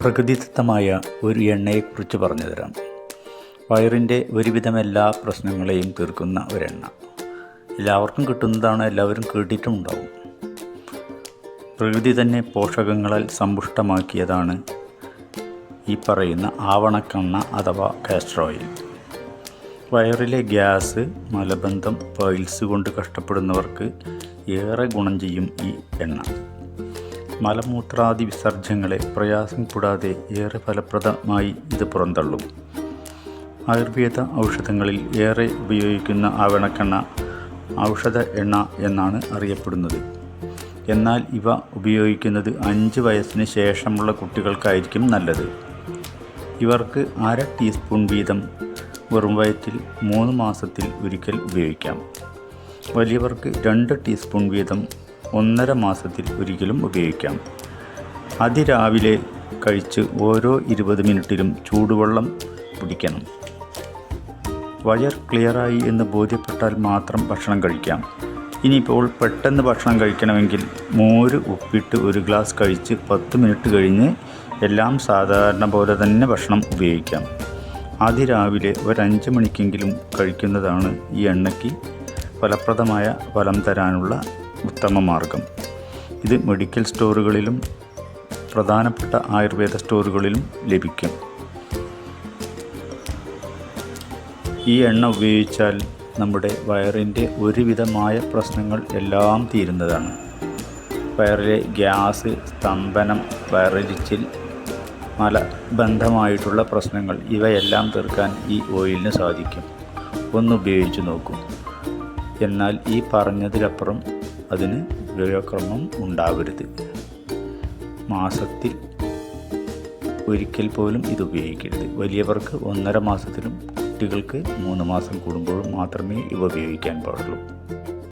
പ്രകൃതിദത്തമായ ഒരു എണ്ണയെക്കുറിച്ച് പറഞ്ഞു തരാം വയറിന്റെ ഒരുവിധം എല്ലാ പ്രശ്നങ്ങളെയും തീർക്കുന്ന ഒരെണ്ണ. എല്ലാവർക്കും കിട്ടുന്നതാണ് എല്ലാവരും കേട്ടിട്ടുമുണ്ടാവും. പ്രകൃതി തന്നെ പോഷകങ്ങളാൽ സമ്പുഷ്ടമാക്കിയതാണ് ഈ പറയുന്ന ആവണക്കണ്ണ അഥവാ കാസ്റ്റർ ഓയിൽ. വയറിലെ ഗ്യാസ് മലബന്ധം പൈൽസ് കൊണ്ട് കഷ്ടപ്പെടുന്നവർക്ക് ഏറെ ഗുണം ചെയ്യും ഈ എണ്ണ. മലമൂത്രാദി വിസർജ്യങ്ങളെ പ്രയാസം കൂടാതെ ഏറെ ഫലപ്രദമായി ഇത് പുറന്തള്ളും. ആയുർവേദ ഔഷധങ്ങളിൽ ഏറെ ഉപയോഗിക്കുന്ന ആവണക്കെണ്ണ ഔഷധ എണ്ണ എന്നാണ് അറിയപ്പെടുന്നത്. എന്നാൽ ഇവ ഉപയോഗിക്കുന്നത് അഞ്ച് വയസ്സിന് ശേഷമുള്ള കുട്ടികൾക്കായിരിക്കും നല്ലത്. ഇവർക്ക് അര ടീസ്പൂൺ വീതം വെറും വയറ്റിൽ മൂന്ന് മാസത്തിൽ ഒരിക്കൽ ഉപയോഗിക്കാം. വലിയവർക്ക് രണ്ട് ടീസ്പൂൺ വീതം ഒന്നര മാസത്തിൽ ഒരിക്കലും ഉപയോഗിക്കാം. അതിരാവിലെ കഴിച്ച് ഓരോ ഇരുപത് മിനിറ്റിലും ചൂടുവെള്ളം കുടിക്കണം. വയർ ക്ലിയറായി എന്ന് ബോധ്യപ്പെട്ടാൽ മാത്രം ഭക്ഷണം കഴിക്കാം. ഇനിയിപ്പോൾ പെട്ടെന്ന് ഭക്ഷണം കഴിക്കണമെങ്കിൽ മോര് ഉപ്പിട്ട് ഒരു ഗ്ലാസ് കഴിച്ച് പത്ത് മിനിറ്റ് കഴിഞ്ഞ് എല്ലാം സാധാരണ പോലെ തന്നെ ഭക്ഷണം ഉപയോഗിക്കാം. അതിരാവിലെ ഒരഞ്ച് മണിക്കെങ്കിലും കഴിക്കുന്നതാണ് ഈ എണ്ണയ്ക്ക് ഫലപ്രദമായ ഫലം തരാനുള്ള ഉത്തമ മാർഗം. ഇത് മെഡിക്കൽ സ്റ്റോറുകളിലും പ്രധാനപ്പെട്ട ആയുർവേദ സ്റ്റോറുകളിലും ലഭിക്കും. ഈ എണ്ണ ഉപയോഗിച്ചാൽ നമ്മുടെ വയറിന്റെ ഒരുവിധമായ പ്രശ്നങ്ങൾ എല്ലാം തീരുന്നതാണ്. വയറിലെ ഗ്യാസ് സ്തംഭനം വയറിരിച്ചിൽ മലബന്ധമായിട്ടുള്ള പ്രശ്നങ്ങൾ ഇവയെല്ലാം തീർക്കാൻ ഈ ഓയിലിന് സാധിക്കും. ഒന്ന് ഉപയോഗിച്ച് നോക്കൂ. എന്നാൽ ഈ പറഞ്ഞതിലപ്പുറം അതിന് ഉപയോഗക്രമം ഉണ്ടാവരുത്. മാസത്തിൽ ഒരിക്കൽ പോലും ഇത് ഉപയോഗിക്കരുത്. വലിയവർക്ക് ഒന്നര മാസത്തിലും കുട്ടികൾക്ക് മൂന്ന് മാസം കൂടുമ്പോഴും മാത്രമേ ഇവ ഉപയോഗിക്കാൻ പാടുള്ളൂ.